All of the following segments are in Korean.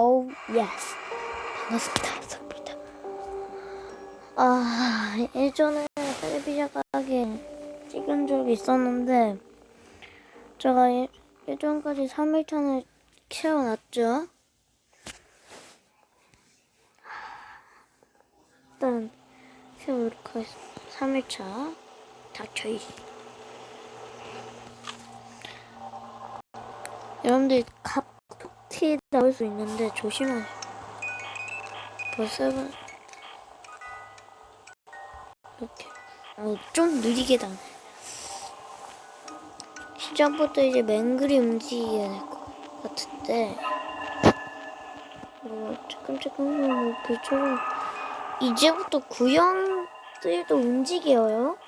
Oh yes. 반갑습니다. 반갑습니다. 아 예전에 텔레비전 가게 찍은 적이 있었는데 제가 예, 예전까지 3일차를 채워놨죠. 일단 세워놓도록 하겠습니다. 3일차 닥쳐이 여러분들 나올 수 있는데 조심하세요. 벌써 이렇게 어, 좀 느리게 다네. 시작부터 이제 맹글이 움직여야 될 것 같은데 뭐 조금 조금 뭐 그처럼 이제부터 구형들도 움직여요.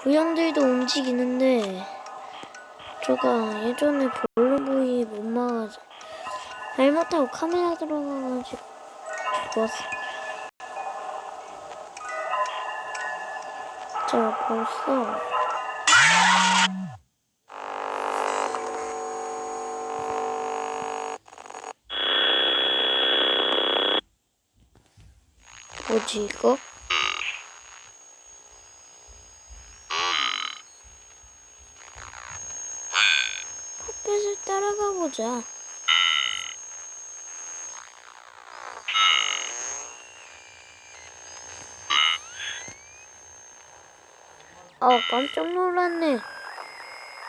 구형들도 움직이는데 제가 예전에 막아서 잘못하고 카메라 들어가가지고 죽었어. 자 벌써 뭐지 이거? 햇빛을 따라가 보자. 아 깜짝 놀랐네.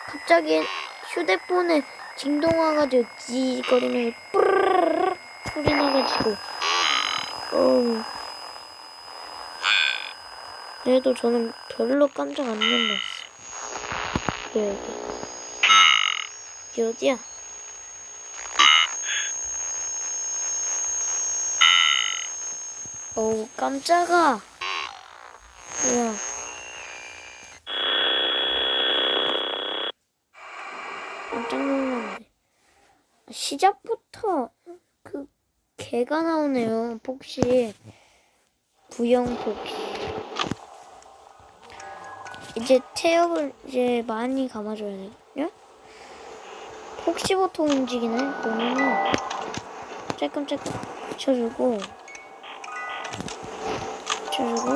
갑자기 휴대폰에 진동 와가지고 찌거리는 뿌르르르 소리 나가지고 어우 그래도 저는 별로 깜짝 안 놀랐어. 여기. 여기 어디야? 어우 깜짝아. 뭐야? 시작부터 그 개가 나오네요. 폭시 부영 폭시. 이제 태엽을 이제 많이 감아줘야 되거든요. 폭시부터 움직이네. 그러면은 쬐끔쬐끔 붙여주고 붙여주고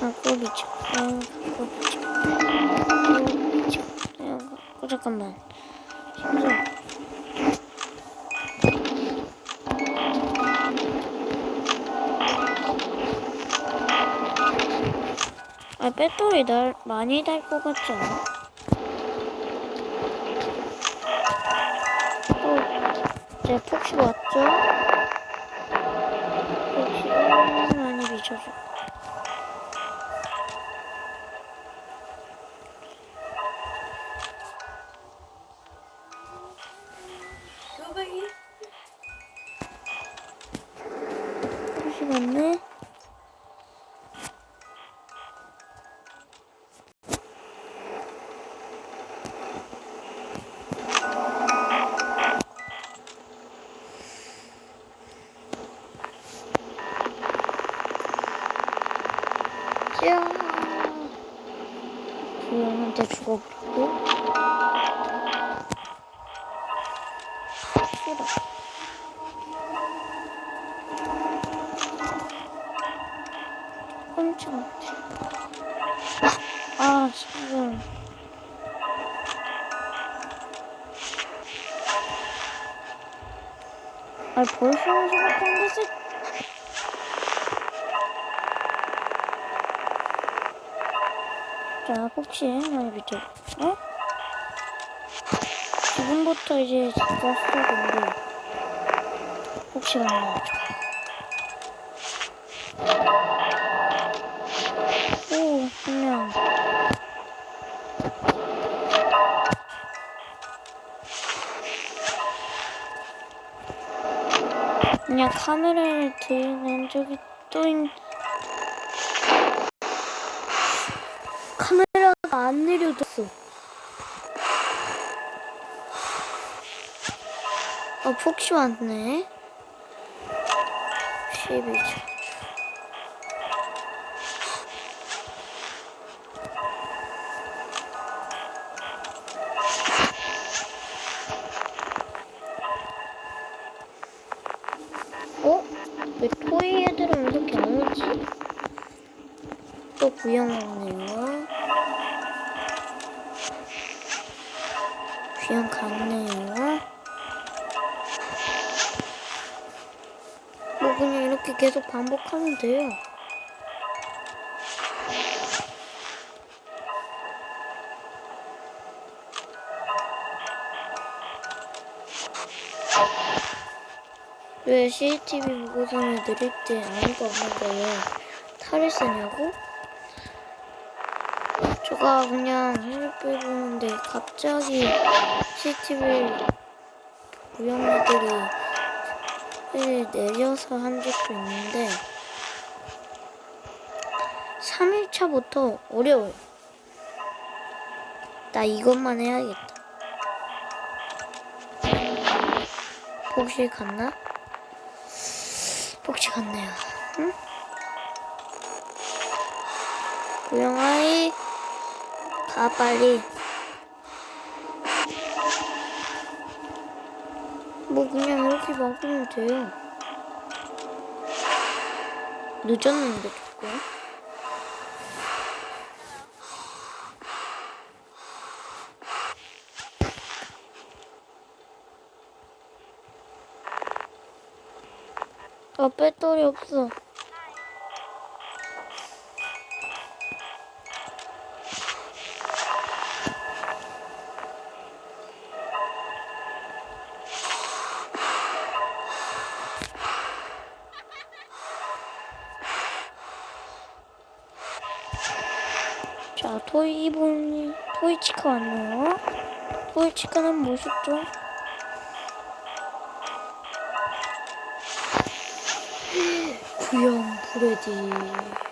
갖고 미쳐. 아, 갖고 미쳐. 잠깐만. 심지어 아, 배터리 날 많이 달 것 같지 않아? 또, 이제 폭시 왔죠? 폭시가 많이 미쳐줘. 왔네? 짜 부영한테 죽어버리고 깜짝 아 지금 아 벌써 시작한 데서 자, 혹시 여기 밑에 어? 지금부터 이제 진짜 시작인데 혹시 만나죠. 오, 그냥 카메라를 들는 적이 또 있... 카메라가 안 내려졌어. 어, 폭시 왔네. 12초. 구경하네요. 구경 갔네요. 뭐 그냥 이렇게 계속 반복하면 돼요. 왜 CCTV 보고서는 느릴 때 아무도 없는데 왜 탈을 쓰냐고? 제가 그냥 핸드폰 보는데 갑자기 CCTV 구형들이 내려서 한 적도 있는데 3일차부터 어려워요. 나 이것만 해야겠다. 복실 갔나? 복실 갔네요. 응? 구영아이 가 빨리. 뭐 그냥 이렇게 막으면 돼요. 늦었는데 조금. 아 배터리 없어. 자, 토이본이 토이치카 왔네요. 토이치카는 멋있죠? 구형 브레디.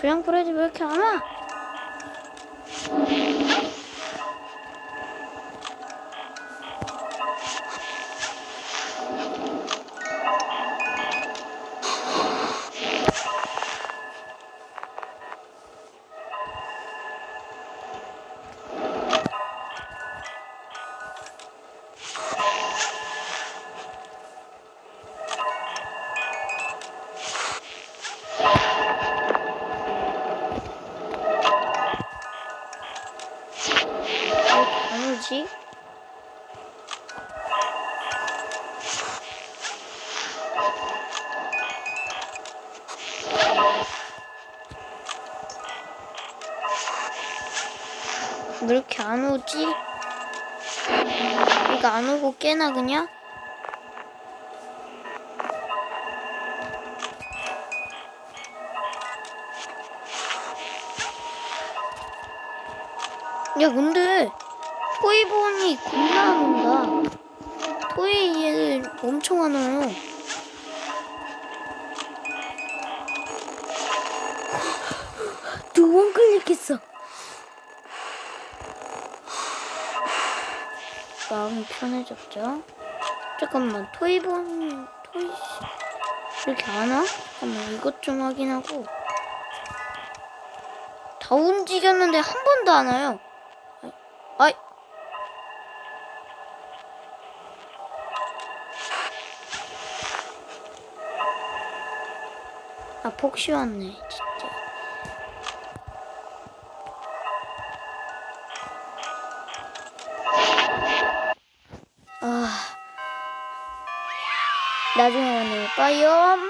그냥 브레디 왜 이렇게 안 와? 왜 이렇게 안 오지? 이거 안 오고 깨나 그냥? 야 근데 토이본이 겁나 안 온다 토이 얘들 엄청 많아요 두번 클릭했어 마음이 편해졌죠 잠깐만 토이본 토이 이렇게 안 와? 잠깐만 이것 좀 확인하고 다 움직였는데 한 번도 안 와요 아이. 아, 폭시 왔네, 진짜. Bayım.